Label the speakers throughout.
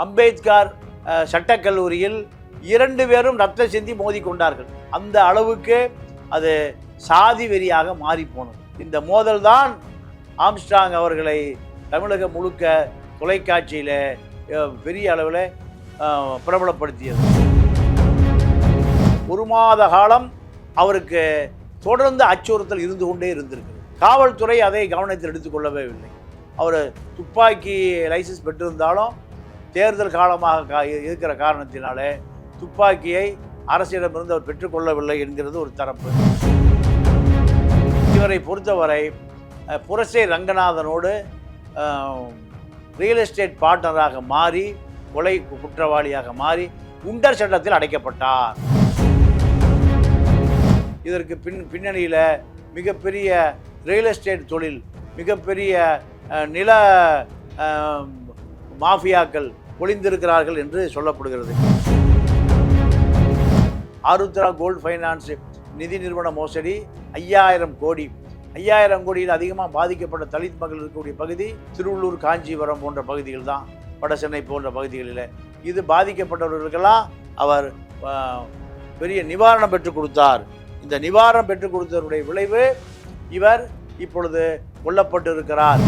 Speaker 1: அம்பேத்கர் சட்டக்கல்லூரியில் இரண்டு பேரும் ரத்த சிந்தி மோதி கொண்டார்கள். அந்த அளவுக்கு அது சாதி வெறியாக மாறி போனது. இந்த மோதல் தான் ஆம்ஸ்ட்ராங் அவர்களை தமிழகம் முழுக்க தொலைக்காட்சியில் பெரிய அளவில் பிரபலப்படுத்தியது. ஒரு மாத காலம் அவருக்கு தொடர்ந்து அச்சுறுத்தல் இருந்து கொண்டே இருந்திருக்கு காவல்துறை அதை கவனத்தில் எடுத்துக்கொள்ளவே இல்லை. அவர் துப்பாக்கி லைசன்ஸ் பெற்றிருந்தாலும் தேர்தல் காலமாக கா- இருக்கிற காரணத்தினாலே துப்பாக்கியை அரசிடமிருந்து அவர் பெற்றுக்கொள்ளவில்லை என்கிறது ஒரு தரப்பு. இவரை பொறுத்தவரை புரசை ரங்கநாதனோடு ரியல் எஸ்டேட் பார்ட்னராக மாறி கொலை குற்றவாளியாக மாறி குண்டர் சட்டத்தில் அடைக்கப்பட்டார். இதற்கு பின் பின்னணியில் மிகப்பெரிய ரியல் எஸ்டேட் தொழில் மிகப்பெரிய நில மாஃபியாக்கள் பொழிந்திருக்கிறார்கள் என்று சொல்லப்படுகிறது. ஆருத்ரா கோல்டு ஃபைனான்ஸ் நிதி நிறுவன மோசடி ஐயாயிரம் கோடி. ஐயாயிரம் கோடியில் அதிகமாக பாதிக்கப்பட்ட தலித் மக்கள் இருக்கக்கூடிய பகுதி திருவள்ளூர் காஞ்சிபுரம் போன்ற பகுதிகள் தான் வட சென்னை போன்ற பகுதிகளில். இது பாதிக்கப்பட்டவர்களுக்கெல்லாம் அவர் பெரிய நிவாரணம் பெற்றுக் கொடுத்தார். இந்த நிவாரணம் பெற்றுக் கொடுத்தவருடைய விளைவு இவர் இப்பொழுது கொல்லப்பட்டு இருக்கிறார்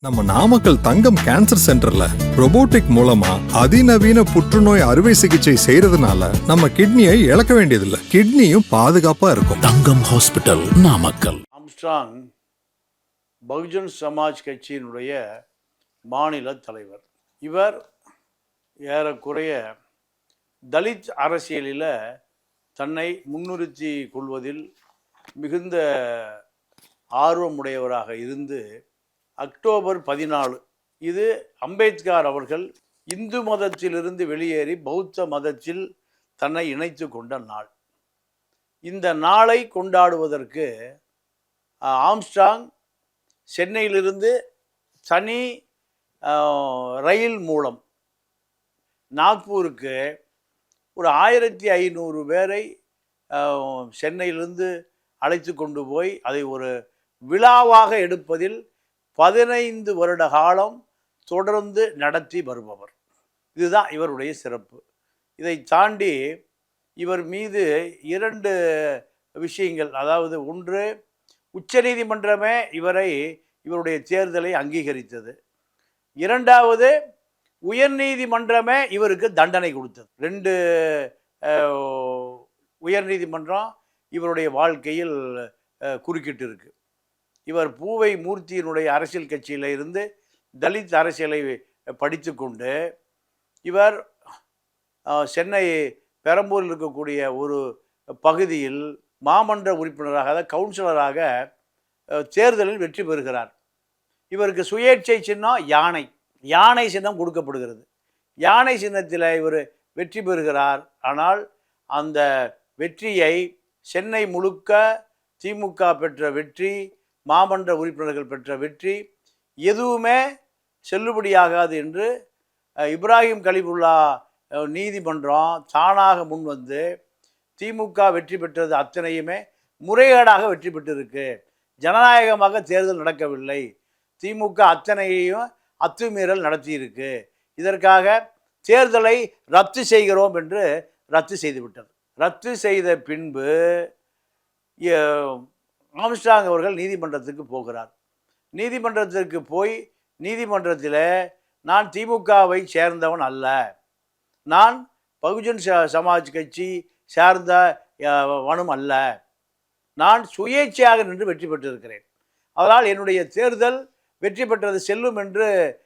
Speaker 2: நம்ம நாமக்கல் தங்கம் கேன்சர் சென்டர்ல robotic மூலமா அதிநவீன புற்றுநோய் அறுவை சிகிச்சை செய்யறதுனால நம்ம கிட்னியை இழக்க வேண்டியதில்லை. கிட்னியும் பாதுகாப்பா இருக்கும்.
Speaker 3: தங்கம் ஹாஸ்பிட்டல் நாமக்கல்.
Speaker 1: ஆம்ஸ்ட்ராங் பகுஜன் சமாஜ் கட்சியினுடைய மாநில தலைவர். இவர் ஏறக்குறைய தலித் அரசியலில் தன்னை முன்னிறுத்தி கொள்வதில் மிகுந்த ஆர்வமுடையவராக இருந்து அக்டோபர் பதினாலு. இது அம்பேத்கர் அவர்கள் இந்து மதத்திலிருந்து வெளியேறி பௌத்த மதத்தில் தன்னை இணைத்து கொண்ட நாள். இந்த நாளை கொண்டாடுவதற்கு ஆம்ஸ்டாங் சென்னையிலிருந்து தனி ரயில் மூலம் நாக்பூருக்கு ஒரு ஆயிரத்தி ஐநூறு பேரை சென்னையிலிருந்து அழைத்து கொண்டு போய் அதை ஒரு விழாவாக எடுப்பதில் பதினைந்து வருட காலம் தொடர்ந்து நடத்தி வருபவர். இதுதான் இவருடைய சிறப்பு. இதை தாண்டி இவர் மீது இரண்டு விஷயங்கள் அதாவது ஒன்று உச்சநீதிமன்றமே இவரை இவருடைய தேர்தலை அங்கீகரித்தது. இரண்டாவது உயர்நீதிமன்றமே இவருக்கு தண்டனை கொடுத்தது. ரெண்டு உயர்நீதிமன்றம் இவருடைய வாழ்க்கையில் குறுக்கிட்டு இருக்குது இவர் பூவை மூர்த்தியினுடைய அரசியல் கட்சியில் இருந்து தலித் அரசியலை படித்து கொண்டு இவர் சென்னை பெரம்பூரில் இருக்கக்கூடிய ஒரு பகுதியில் மாமன்ற உறுப்பினராக அதாவது கவுன்சிலராக தேர்தலில் வெற்றி பெறுகிறார். இவருக்கு சுயேட்சை சின்னம் யானை. யானை சின்னம் கொடுக்கப்படுகிறது. யானை சின்னத்தில் இவர் வெற்றி பெறுகிறார். ஆனால் அந்த வெற்றியை சென்னை முழுக்க திமுக பெற்ற வெற்றி மாமன்ற உறுப்பினர்கள் பெற்ற வெற்றி எதுவுமே செல்லுபடியாகாது என்று இப்ராஹிம் கலிபுல்லா நீதிமன்றம் தானாக முன்வந்து திமுக வெற்றி பெற்றது அத்தனையுமே முறைகேடாக வெற்றி பெற்றிருக்கு. ஜனநாயகமாக தேர்தல் நடக்கவில்லை. திமுக அத்தனையையும் அத்துமீறல் நடத்தியிருக்கு. இதற்காக தேர்தலை ரத்து செய்கிறோம் என்று ரத்து செய்துவிட்டது. ரத்து செய்த பின்பு ஆம்ஸ்டாங் அவர்கள் நீதிமன்றத்துக்கு போகிறார். நீதிமன்றத்திற்கு போய் நீதிமன்றத்தில் நான் திமுகவை சேர்ந்தவன் அல்ல. நான் பகுஜன் ச- சமாஜ் கட்சி சார்ந்த வனும் அல்ல. நான் சுயேட்சையாக நின்று வெற்றி பெற்றிருக்கிறேன். அதனால் என்னுடைய தேர்தல் வெற்றி பெற்றது செல்லும் என்று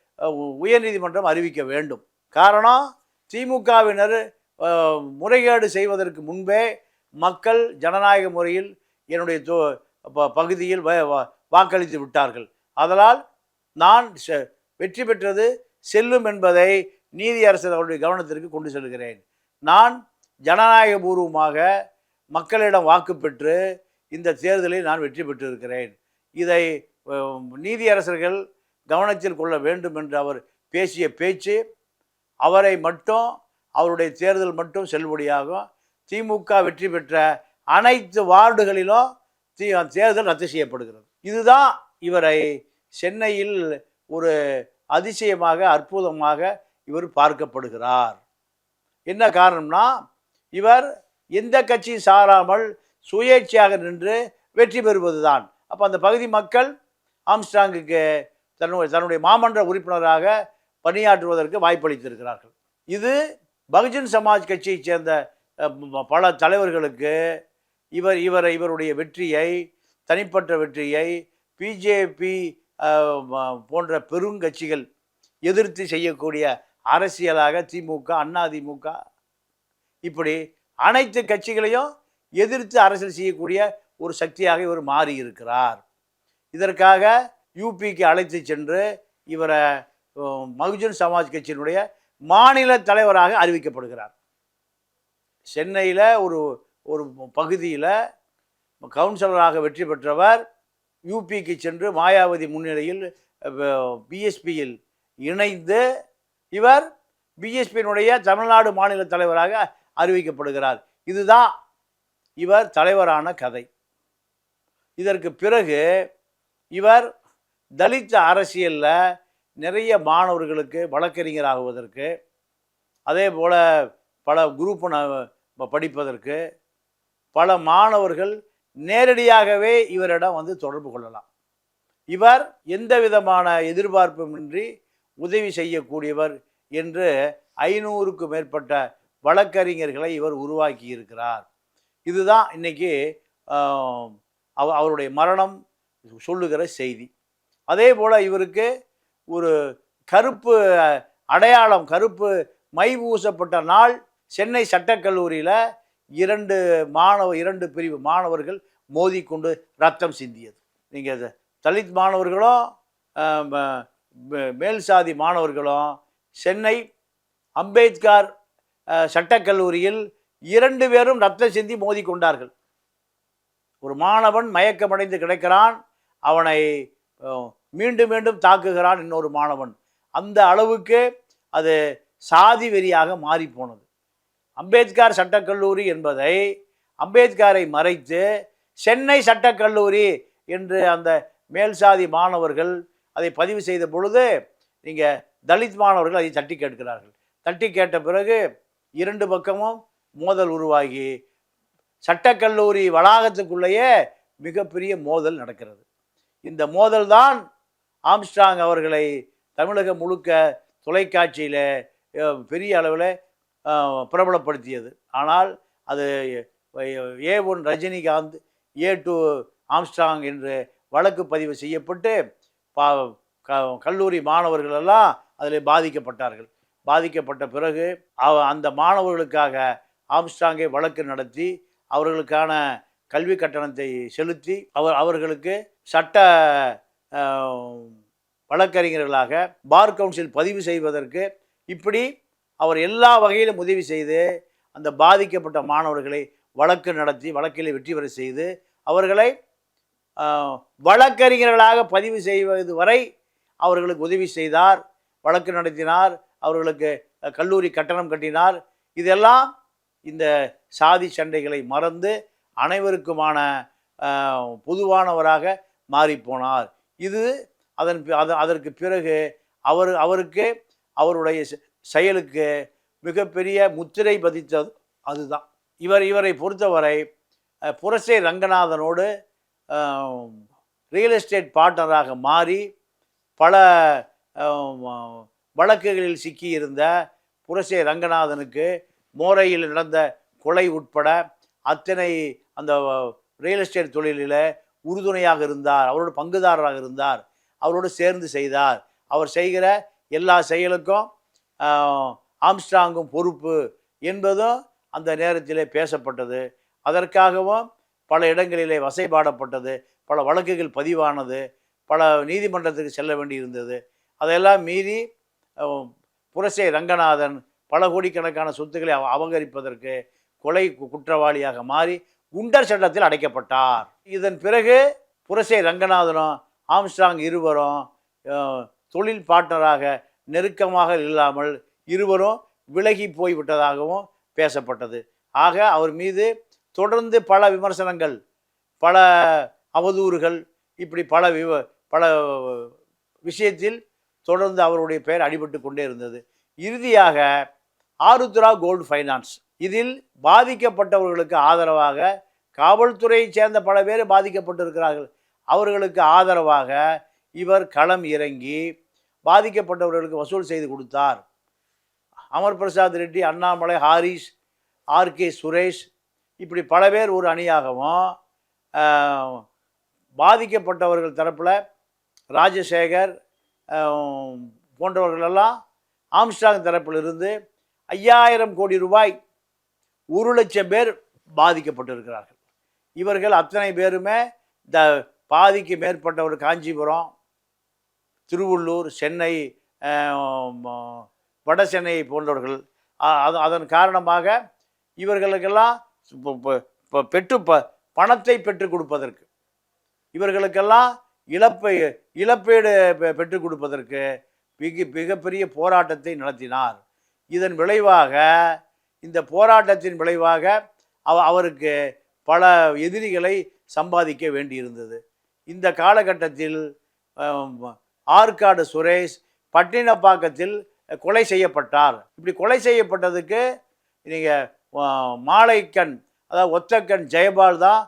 Speaker 1: உயர்நீதிமன்றம் அறிவிக்க வேண்டும். காரணம் திமுகவினர் முறைகேடு செய்வதற்கு முன்பே மக்கள் ஜனநாயக முறையில் என்னுடைய தோ பகுதியில் வ- வாக்களித்து விட்டார்கள். அதனால் நான் செ- வெற்றி பெற்றது செல்லும் என்பதை நீதியரசர் அவருடைய கவனத்திற்கு கொண்டு செல்கிறேன். நான் ஜனநாயகபூர்வமாக மக்களிடம் வாக்கு பெற்று இந்த தேர்தலில் நான் வெற்றி பெற்றிருக்கிறேன். இதை நீதியரசர்கள் கவனத்தில் கொள்ள வேண்டும் என்று அவர் பேசிய பேச்சு அவரை மட்டும் அவருடைய தேர்தல் மட்டும் செல்லுபடியாகும். திமுக வெற்றி பெற்ற அனைத்து வார்டுகளிலும் தேர்தல் ரத்து செய்யப்படுகிறது. இதுதான் இவரை சென்னையில் ஒரு அதிசயமாக அற்புதமாக இவர் பார்க்கப்படுகிறார். என்ன காரணம்னா இவர் எந்த கட்சியும் சாராமல் சுயேட்சையாக நின்று வெற்றி பெறுவதுதான். அப்போ அந்த பகுதி மக்கள் ஆம்ஸ்டாங்குக்கு தன்னுடைய தன்னுடைய மாமன்ற உறுப்பினராக பணியாற்றுவதற்கு வாய்ப்பளித்திருக்கிறார்கள். இது பகுஜன் சமாஜ் கட்சியைச் சேர்ந்த பல தலைவர்களுக்கு இவர் இவர் இவருடைய வெற்றியை தனிப்பட்ட வெற்றியை பிஜேபி போன்ற பெருங்கட்சிகள் எதிர்த்து செய்யக்கூடிய அரசியலாக திமுக அதிமுக இப்படி அனைத்து கட்சிகளையும் எதிர்த்து அரசியல் செய்யக்கூடிய ஒரு சக்தியாக இவர் மாறி இருக்கிறார் இதற்காக யூபிக்கு அழைத்து சென்று இவரை மகுஜன் சமாஜ் கட்சியினுடைய மாநில தலைவராக அறிவிக்கப்படுகிறார். சென்னையில் ஒரு ஒரு பகுதியில் கவுன்சிலராக வெற்றி பெற்றவர் யூபிக்கு சென்று மாயாவதி முன்னிலையில் பிஎஸ்பியில் இணைந்து இவர் பிஎஸ்பியினுடைய தமிழ்நாடு மாநில தலைவராக அறிவிக்கப்படுகிறார். இதுதான் இவர் தலைவரான கதை. இதற்கு பிறகு இவர் தலித் அரசியலில் நிறைய மாணவர்களுக்கு வழக்கறிஞர் ஆகுவதற்கு அதே போல் பல குரூப் படிப்பதற்கு பல மாணவர்கள் நேரடியாகவே இவரிடம் வந்து தொடர்பு கொள்ளலாம். இவர் எந்த விதமான எதிர்பார்ப்புமின்றி உதவி செய்யக்கூடியவர் என்று ஐநூறுக்கு மேற்பட்ட வழக்கறிஞர்களை இவர் உருவாக்கி இருக்கிறார். இதுதான் இன்னைக்கு அவ- அவருடைய மரணம் சொல்லுகிற செய்தி. அதே போல் இவருக்கு ஒரு கருப்பு அடையாளம் கருப்பு மை பூசப்பட்ட நாள் சென்னை சட்டக்கல்லூரியில் இரண்டு மாணவ இரண்டு பிரிவு மாணவர்கள் மோதிக்கொண்டு ரத்தம் சிந்தியது. நீங்கள் தலித் மாணவர்களும் மேல் சாதி மாணவர்களும் சென்னை அம்பேத்கர் சட்டக்கல்லூரியில் இரண்டு பேரும் ரத்தம் சிந்தி மோதி கொண்டார்கள் ஒரு மாணவன் மயக்கமடைந்து கிடக்கிறான் அவனை மீண்டும் மீண்டும் தாக்குகிறான் இன்னொரு மாணவன். அந்த அளவுக்கு அது சாதி வெறியாக மாறிப்போனது. அம்பேத்கர் சட்டக்கல்லூரி என்பதை அம்பேத்கரை மறைத்து சென்னை சட்டக்கல்லூரி என்று அந்த மேல்சாதி மாணவர்கள் அதை பதிவு செய்த பொழுது நீங்கள் தலித் மாணவர்கள் அதை தட்டி கேட்கிறார்கள். தட்டி கேட்ட பிறகு இரண்டு பக்கமும் மோதல் உருவாகி சட்டக்கல்லூரி வளாகத்துக்குள்ளேயே மிகப்பெரிய மோதல் நடக்கிறது. இந்த மோதல் தான் ஆம்ஸ்ட்ராங் அவர்களை தமிழகம் முழுக்க தொலைக்காட்சியில் பெரிய அளவில் பிரபலப்படுத்தியது. ஆனால் அது A one Rajinikanth A two Armstrong என்று வழக்கு பதிவு செய்யப்பட்டு பா க- கல்லூரி மாணவர்களெல்லாம் அதில் பாதிக்கப்பட்டார்கள். பாதிக்கப்பட்ட பிறகு அவ- அந்த மாணவர்களுக்காக ஆம்ஸ்டாங்கை வழக்கு நடத்தி அவர்களுக்கான கல்வி கட்டணத்தை செலுத்தி அவர் அவர்களுக்கு சட்ட வழக்கறிஞர்களாக பார் கவுன்சில் பதிவு செய்வதற்கு இப்படி அவர் எல்லா வகையிலும் உதவி செய்து அந்த பாதிக்கப்பட்ட மாணவர்களை வழக்கு நடத்தி வழக்கில் வெற்றி பெற செய்து அவர்களை வழக்கறிஞர்களாக பதிவு செய்வது வரை அவர்களுக்கு உதவி செய்தார் வழக்கு நடத்தினார் அவர்களுக்கு கல்லூரி கட்டணம் கட்டினார். இதெல்லாம் இந்த சாதி சண்டைகளை மறந்து அனைவருக்குமான பொதுவானவராக மாறிப்போனார். இது அதன் அதற்கு பிறகு அவர் அவருக்கு அவருடைய செயலுக்கு மிகப்பெரிய முத்திரை பதித்தது அதுதான். இவர் இவரை பொறுத்தவரை புரசை ரங்கநாதனோடு ரியல் எஸ்டேட் பார்ட்னராக மாறி பல வழக்குகளில் சிக்கியிருந்த புரசே ரங்கநாதனுக்கு மோரையில் நடந்த கொலை உட்பட அத்தனை அந்த ரியல் எஸ்டேட் தொழிலில் உறுதுணையாக இருந்தார் அவரோட பங்குதாரராக இருந்தார் அவரோடு சேர்ந்து செய்தார். அவர் செய்கிற எல்லா செயலுக்கும் ஆம்ஸ்ட்ராங்கும் பொறுப்பு என்பதும் அந்த நேரத்திலே பேசப்பட்டது. அதற்காகவும் பல இடங்களிலே வசைபாடப்பட்டது. பல வழக்குகள் பதிவானது. பல நீதிமன்றத்துக்கு செல்ல வேண்டியிருந்தது. அதையெல்லாம் மீறி புரசே ரங்கநாதன் பல கோடிக்கணக்கான சொத்துக்களை அவ- அபகரிப்பதற்கு கொலை கு- குற்றவாளியாக மாறி குண்டர் சட்டத்தில் அடைக்கப்பட்டார். இதன் பிறகு புரசே ரங்கநாதனும் ஆம்ஸ்ட்ராங் இருவரும் தொழில் பார்ட்னராக நெருக்கமாக இல்லாமல் இருவரும் விலகி போய்விட்டதாகவும் பேசப்பட்டது. ஆக அவர் மீது தொடர்ந்து பல விமர்சனங்கள் பல அவதூறுகள் இப்படி பல விவ பல விஷயத்தில் தொடர்ந்து அவருடைய பெயர் அடிபட்டு கொண்டே இருந்தது. இறுதியாக ஆருத்ரா கோல்டு ஃபைனான்ஸ் இதில் பாதிக்கப்பட்டவர்களுக்கு ஆதரவாக காவல்துறையைச் சேர்ந்த பல பேர் பாதிக்கப்பட்டிருக்கிறார்கள். அவர்களுக்கு ஆதரவாக இவர் களம் இறங்கி பாதிக்கப்பட்டவர்களுக்கு வசூல் செய்து கொடுத்தார். அமர் பிரசாத் ரெட்டி அண்ணாமலை ஹாரிஸ் ஆர்கே சுரேஷ் இப்படி பல பேர் ஒரு அணியாகவும் பாதிக்கப்பட்டவர்கள் தரப்பில் ராஜசேகர் போன்றவர்களெல்லாம் ஆம்ஸ்டாங் தரப்பிலிருந்து ஐயாயிரம் கோடி ரூபாய் ஒரு லட்சம் பேர் பாதிக்கப்பட்டிருக்கிறார்கள். இவர்கள் அத்தனை பேருமே இந்த பாதிக்கு மேற்பட்டவர் காஞ்சிபுரம் திருவள்ளூர் சென்னை வட சென்னை போன்றவர்கள். அது அதன் காரணமாக இவர்களுக்கெல்லாம் இப்போ பெற்று ப பணத்தை பெற்றுக் கொடுப்பதற்கு இவர்களுக்கெல்லாம் இழப்பை இழப்பீடு பெ- பெற்றுக் கொடுப்பதற்கு மிக மிகப்பெரிய போராட்டத்தை நடத்தினார். இதன் விளைவாக இந்த போராட்டத்தின் விளைவாக அவ அவருக்கு பல எதிரிகளை சம்பாதிக்க வேண்டியிருந்தது. இந்த காலகட்டத்தில் ஆற்காடு சுரேஷ் பட்டினப்பாக்கத்தில் கொலை செய்யப்பட்டார். இப்படி கொலை செய்யப்பட்டதுக்கு நீங்கள் மாலைக்கண் அதாவது ஒத்தக்கண் ஜெயபால் தான்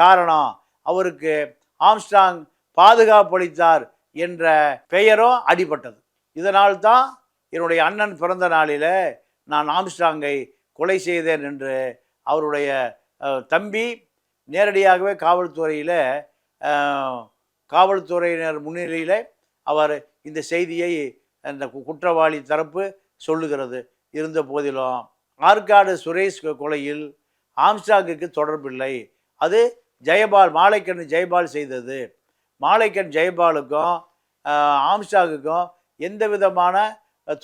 Speaker 1: காரணம். அவருக்கு ஆம்ஸ்டாங் பாதுகாப்பளித்தார் என்ற பெயரும் அடிபட்டது. இதனால் தான் என்னுடைய அண்ணன் பிறந்த நாளில் நான் ஆம்ஸ்டாங்கை கொலை செய்தேன் என்று அவருடைய தம்பி நேரடியாகவே காவல்துறையில் காவல்துறையினர் முன்னிலையில் அவர் இந்த செய்தியை அந்த குற்றவாளி தரப்பு சொல்லுகிறது. இருந்த போதிலும் ஆற்காடு சுரேஷ் கொலையில் ஆம்ஸ்டாங்குக்கு தொடர்பில்லை. அது ஜெயபால் மாலைக்கண் ஜெயபால் செய்தது. மாலைக்கண் ஜெயபாலுக்கும் ஆம்ஸ்டாங்குக்கும் எந்த விதமான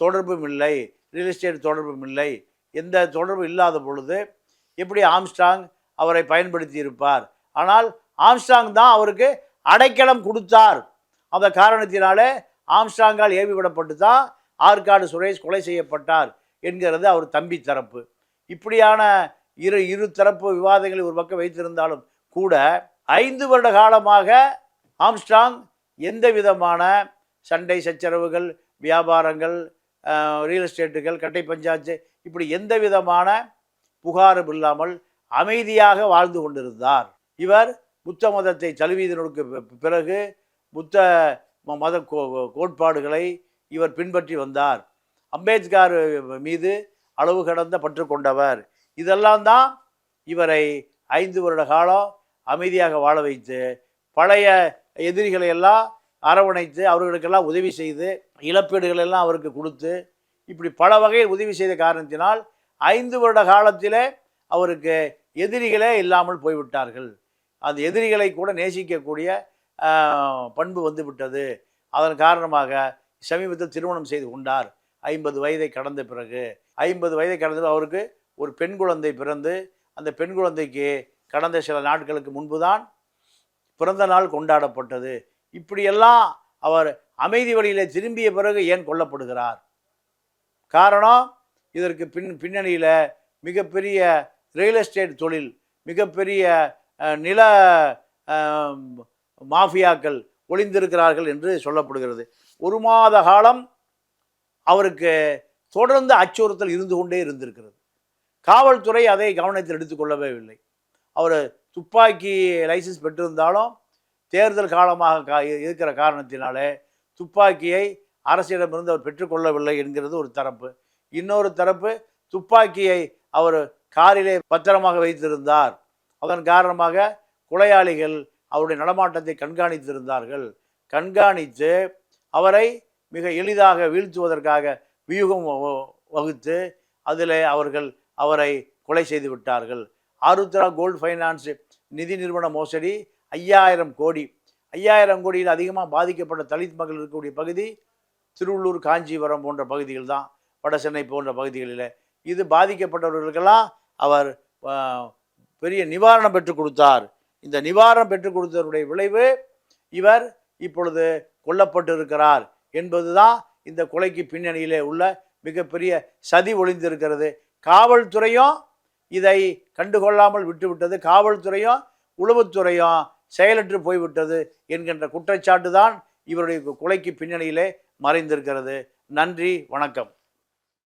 Speaker 1: தொடர்பும் இல்லை. ரியல் எஸ்டேட் தொடர்பும் இல்லை. எந்த தொடர்பும் இல்லாத பொழுது எப்படி ஆம்ஸ்டாங் அவரை பயன்படுத்தி இருப்பார் ஆனால் ஆம்ஸ்டாங் தான் அவருக்கு அடைக்கலம் கொடுத்தார். அந்த காரணத்தினாலே ஆம்ஸ்டாங்கால் ஏவி விடப்பட்டு தான் ஆற்காடு சுரேஷ் கொலை செய்யப்பட்டார் என்கிறது அவர் தம்பி தரப்பு. இப்படியான இரு இரு தரப்பு விவாதங்களை ஒரு பக்கம் வைத்திருந்தாலும் கூட ஐந்து வருட காலமாக ஆம்ஸ்டாங் எந்த விதமான சண்டை சச்சரவுகள் வியாபாரங்கள் ரியல் எஸ்டேட்டுகள் கட்டை பஞ்சாயத்து இப்படி எந்த விதமான புகாரும் இல்லாமல் அமைதியாக வாழ்ந்து கொண்டிருந்தார். இவர் புத்த மதத்தை தழுவியதனுக்கு பிறகு புத்த ம- மத கோ- கோட்பாடுகளை இவர் பின்பற்றி வந்தார். அம்பேத்கர் மீது அளவு கடந்த பற்று கொண்டவர். இதெல்லாம் தான் இவரை ஐந்து வருட காலம் அமைதியாக வாழ வைத்து பழைய எதிரிகளை எல்லாம் அரவணைத்து அவர்களுக்கெல்லாம் உதவி செய்து இழப்பீடுகள் எல்லாம் அவருக்கு கொடுத்து இப்படி பல வகையில் உதவி செய்த காரணத்தினால் ஐந்து வருட காலத்திலே அவருக்கு எதிரிகளே இல்லாமல் போய்விட்டார்கள். அந்த எதிரிகளை கூட நேசிக்கக்கூடிய பண்பு வந்து விட்டது அதன் காரணமாக சமீபத்தில் திருமணம் செய்து கொண்டார். ஐம்பது வயதை கடந்த பிறகு. ஐம்பது வயதை கடந்த அவருக்கு ஒரு பெண் குழந்தை பிறந்து அந்த பெண் குழந்தைக்கு கடந்த சில நாட்களுக்கு முன்புதான் பிறந்த நாள் கொண்டாடப்பட்டது. இப்படியெல்லாம் அவர் அமைதி வழியிலே திரும்பிய பிறகு ஏன் கொல்லப்படுகிறார்? காரணம் இதற்கு பின் பின்னணியில் மிகப்பெரிய ரியல் எஸ்டேட் தொழில் மிகப்பெரிய நில மாஃபியாக்கள் ஒளிந்திருக்கிறார்கள் என்று சொல்லப்படுகிறது. ஒரு மாத காலம் அவருக்கு தொடர்ந்து அச்சுறுத்தல் இருந்து கொண்டே இருந்திருக்கிறது. காவல்துறை அதை கவனத்தில் எடுத்துக்கொள்ளவே இல்லை. அவர் துப்பாக்கி லைசன்ஸ் பெற்றிருந்தாலும் தேர்தல் காலமாக கா இருக்கிற காரணத்தினாலே துப்பாக்கியை அரசிடமிருந்து அவர் பெற்றுக்கொள்ளவில்லை என்கிறது ஒரு தரப்பு. இன்னொரு தரப்பு துப்பாக்கியை அவர் காரிலே பத்திரமாக வைத்திருந்தார். அதன் காரணமாக கொலையாளிகள் அவருடைய நடமாட்டத்தை கண்காணித்திருந்தார்கள். கண்காணித்து அவரை மிக எளிதாக வீழ்த்துவதற்காக வியூகம் வ- வகுத்து அதில் அவர்கள் அவரை கொலை செய்து விட்டார்கள். ஆருத்ரா கோல்டு ஃபைனான்ஸ் நிதி நிறுவன மோசடி ஐயாயிரம் கோடி. ஐயாயிரம் கோடியில் அதிகமாக பாதிக்கப்பட்ட தலித் மக்கள் இருக்கக்கூடிய பகுதி திருவள்ளூர் காஞ்சிபுரம் போன்ற பகுதிகள் தான். வட சென்னை போன்ற பகுதிகளில். இது பாதிக்கப்பட்டவர்களுக்கெல்லாம் அவர் பெரிய நிவாரணம் பெற்றுக் கொடுத்தார். இந்த நிவாரணம் பெற்றுக் கொடுத்தவருடைய விளைவு இவர் இப்பொழுது கொல்லப்பட்டிருக்கிறார் என்பதுதான் இந்த கொலைக்கு பின்னணியிலே உள்ள மிகப்பெரிய சதி ஒளிந்திருக்கிறது. காவல்துறையும் இதை கண்டுகொள்ளாமல் விட்டுவிட்டது. காவல்துறையும் உளவுத்துறையும் செயலற்று போய்விட்டது என்கின்ற குற்றச்சாட்டு தான் இவருடைய கொலைக்கு பின்னணியிலே மறைந்திருக்கிறது. நன்றி வணக்கம்.